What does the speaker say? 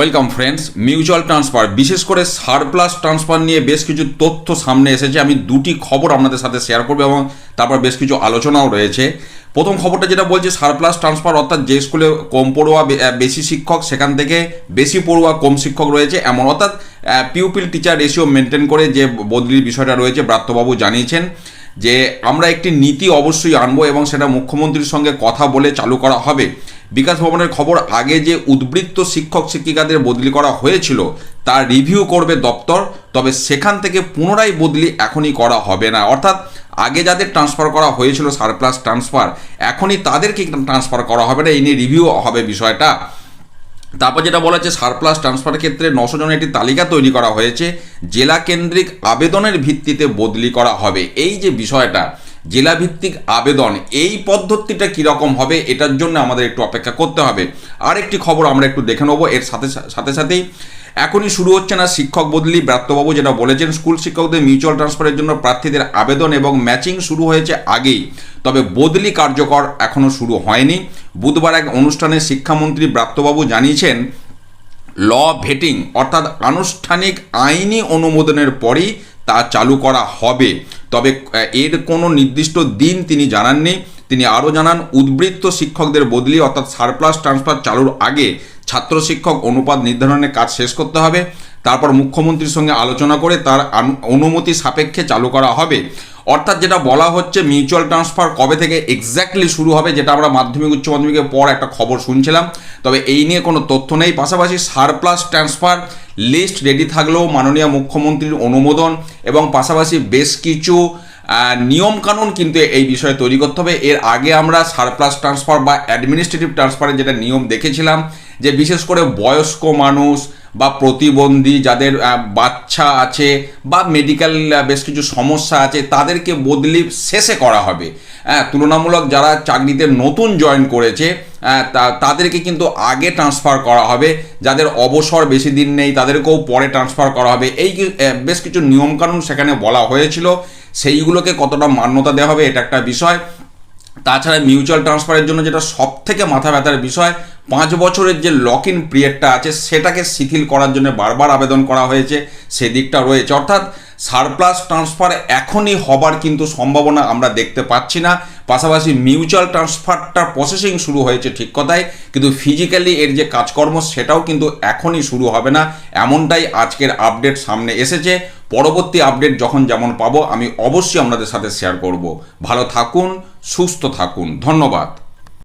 Welcome friends mutual transfer বিশেষ করে surplus transfer নিয়ে বেশ কিছু তথ্য সামনে এসেছে। আমি দুটি খবর আপনাদের সাথে শেয়ার করব এবং তারপর বেশ কিছু আলোচনাও রয়েছে। প্রথম খবরটা যেটা বলছে সারপ্লাস ট্রান্সফার অর্থাৎ যে স্কুলে কম পড়ুয়া বেশি শিক্ষক, সেখান থেকে বেশি পড়ুয়া, কম শিক্ষক রয়েছে এমন। অর্থাৎ পিউপিল টিচার রেশিও মেনটেন করে যে বদলির বিষয়টা রয়েছে, ব্রাত্যবাবু জানিয়েছেন যে আমরা একটি নীতি অবশ্যই আনব এবং সেটা মুখ্যমন্ত্রীর সঙ্গে কথা বলে চালু করা হবে। বিকাশ ভবনের খবর আগে যে উদ্বৃত্ত শিক্ষক শিক্ষিকাদের বদলি করা হয়েছিল, তার রিভিউ করবে দপ্তর, তবে সেখান থেকে পুনরায় বদলি এখনই করা হবে না। অর্থাৎ আগে যাদের ট্রান্সফার করা হয়েছিল সারপ্লাস ট্রান্সফার এখনই তাদেরকে ট্রান্সফার করা হবে না। এই নিয়ে রিভিউ হবে বিষয়টা। তারপর যেটা বলা হচ্ছে সারপ্লাস ট্রান্সফার ক্ষেত্রে নশো জনের একটি তালিকা তৈরি করা হয়েছে, জেলা কেন্দ্রিক আবেদনের ভিত্তিতে বদলি করা হবে। এই যে বিষয়টা জেলা ভিত্তিক আবেদন, এই পদ্ধতিটা কীরকম হবে এটার জন্য আমাদের একটু অপেক্ষা করতে হবে। আর একটি খবর আমরা একটু দেখে নেব, এর সাথে সাথে সাথেই। এখনই শুরু হচ্ছে না শিক্ষক বদলি, ব্রাত্যবাবু যেটা বলেছেন, স্কুল শিক্ষকদের মিউচুয়াল ট্রান্সফারের জন্য প্রার্থীদের আবেদন এবং ম্যাচিং শুরু হয়েছে আগেই। তবে বদলি কার্যকর এখনও শুরু হয়নি। বুধবার এক অনুষ্ঠানে শিক্ষামন্ত্রী ব্রাত্যবাবু জানিয়েছেন, ল ভেটিং অর্থাৎ আনুষ্ঠানিক আইনি অনুমোদনের পরই তা চালু করা হবে। তবে এর কোনো নির্দিষ্ট দিন তিনি জানাননি। তিনি আরও জানান, উদ্বৃত্ত শিক্ষকদের বদলি অর্থাৎ সারপ্লাস ট্রান্সফার চালুর আগে ছাত্র শিক্ষক অনুপাত নির্ধারণের কাজ শেষ করতে হবে। তারপর মুখ্যমন্ত্রীর সঙ্গে আলোচনা করে তার অনুমতি সাপেক্ষে চালু করা হবে। অর্থাৎ যেটা বলা হচ্ছে মিউচুয়াল ট্রান্সফার কবে থেকে এক্স্যাক্টলি শুরু হবে, যেটা আমরা মাধ্যমিক, উচ্চ মাধ্যমিকের পর একটা খবর শুনছিলাম। তবে এই নিয়ে কোনো তথ্য নেই। পাশাপাশি সারপ্লাস ট্রান্সফার লিস্ট রেডি থাকলেও মাননীয় মুখ্যমন্ত্রীর অনুমোদন এবং পাশাপাশি বেশ কিছু নিয়মকানুন কিন্তু এই বিষয়ে তৈরি করতে হবে। এর আগে আমরা সারপ্লাস ট্রান্সফার বা অ্যাডমিনিস্ট্রেটিভ ট্রান্সফারের যেটা নিয়ম দেখেছিলাম, যে বিশেষ করে বয়স্ক মানুষ বা প্রতিবন্ধী যাদের বাচ্চা আছে বা মেডিকেল বেশ কিছু সমস্যা আছে, তাদেরকে বদলি শেষে করা হবে। হ্যাঁ তুলনামূলক যারা চাকরিতে নতুন জয়েন করেছে তাদেরকে কিন্তু আগে ট্রান্সফার করা হবে। যাদের অবসর বেশি দিন নেই, তাদেরকেও পরে ট্রান্সফার করা হবে। এই বেশ কিছু নিয়মকানুন সেখানে বলা হয়েছিল। সেইগুলোকে কতটা মান্যতা দেওয়া হবে, এটা একটা বিষয়। তাছাড়া মিউচুয়াল ট্রান্সফারের জন্য যেটা সব থেকে মাথা ব্যথার বিষয়, পাঁচ বছরের যে লক ইন পিরিয়ডটা আছে, সেটাকে শিথিল করার জন্য বারবার আবেদন করা হয়েছে। সেদিকটা রয়েছে। অর্থাৎ সারপ্লাস ট্রান্সফার এখনই হবার কিন্তু সম্ভাবনা আমরা দেখতে পাচ্ছি না। পাশাপাশি মিউচুয়াল ট্রান্সফারটা প্রসেসিং শুরু হয়েছে ঠিক কথাই, কিন্তু ফিজিক্যালি এর যে কাজকর্ম সেটাও কিন্তু এখনই শুরু হবে না। এমনটাই আজকের আপডেট সামনে এসেছে। পরবর্তী আপডেট যখন যেমন পাবো, আমি অবশ্যই আপনাদের সাথে শেয়ার করব। ভালো থাকুন, সুস্থ থাকুন। ধন্যবাদ।